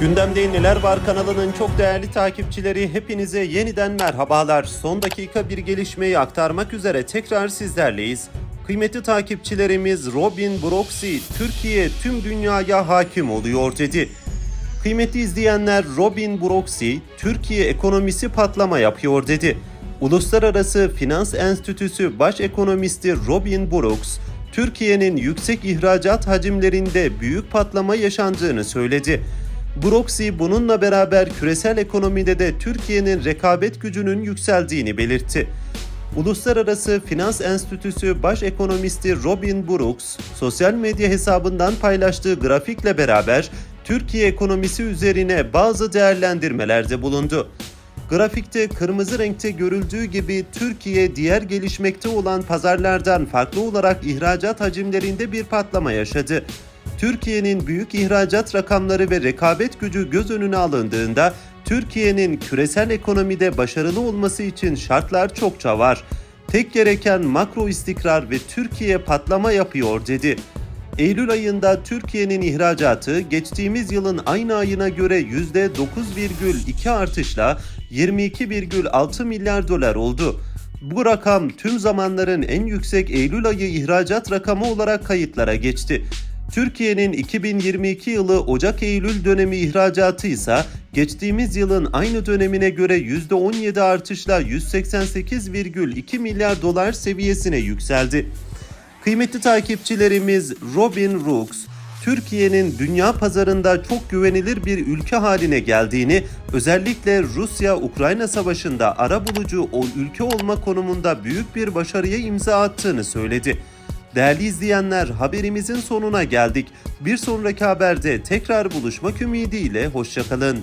Gündemde Neler Var kanalının çok değerli takipçileri hepinize yeniden merhabalar. Son dakika bir gelişmeyi aktarmak üzere tekrar sizlerleyiz. Kıymetli takipçilerimiz Robin Broxy Türkiye tüm dünyaya hakim oluyor dedi. Kıymetli izleyenler Robin Broxy Türkiye ekonomisi patlama yapıyor dedi. Uluslararası Finans Enstitüsü Baş Ekonomisti Robin Brooks, Türkiye'nin yüksek ihracat hacimlerinde büyük patlama yaşandığını söyledi. Broxy bununla beraber küresel ekonomide de Türkiye'nin rekabet gücünün yükseldiğini belirtti. Uluslararası Finans Enstitüsü Baş Ekonomisti Robin Brooks, sosyal medya hesabından paylaştığı grafikle beraber Türkiye ekonomisi üzerine bazı değerlendirmelerde bulundu. Grafikte kırmızı renkte görüldüğü gibi Türkiye diğer gelişmekte olan pazarlardan farklı olarak ihracat hacimlerinde bir patlama yaşadı. Türkiye'nin büyük ihracat rakamları ve rekabet gücü göz önüne alındığında Türkiye'nin küresel ekonomide başarılı olması için şartlar çokça var. Tek gereken makro istikrar ve Türkiye patlama yapıyor dedi. Eylül ayında Türkiye'nin ihracatı geçtiğimiz yılın aynı ayına göre %9,2 artışla 22,6 milyar dolar oldu. Bu rakam tüm zamanların en yüksek Eylül ayı ihracat rakamı olarak kayıtlara geçti. Türkiye'nin 2022 yılı Ocak-Eylül dönemi ihracatı ise geçtiğimiz yılın aynı dönemine göre %17 artışla 188,2 milyar dolar seviyesine yükseldi. Kıymetli takipçilerimiz Robin Rooks, Türkiye'nin dünya pazarında çok güvenilir bir ülke haline geldiğini, özellikle Rusya-Ukrayna savaşında arabulucu o ülke olma konumunda büyük bir başarıya imza attığını söyledi. Değerli izleyenler haberimizin sonuna geldik. Bir sonraki haberde tekrar buluşmak ümidiyle hoşçakalın.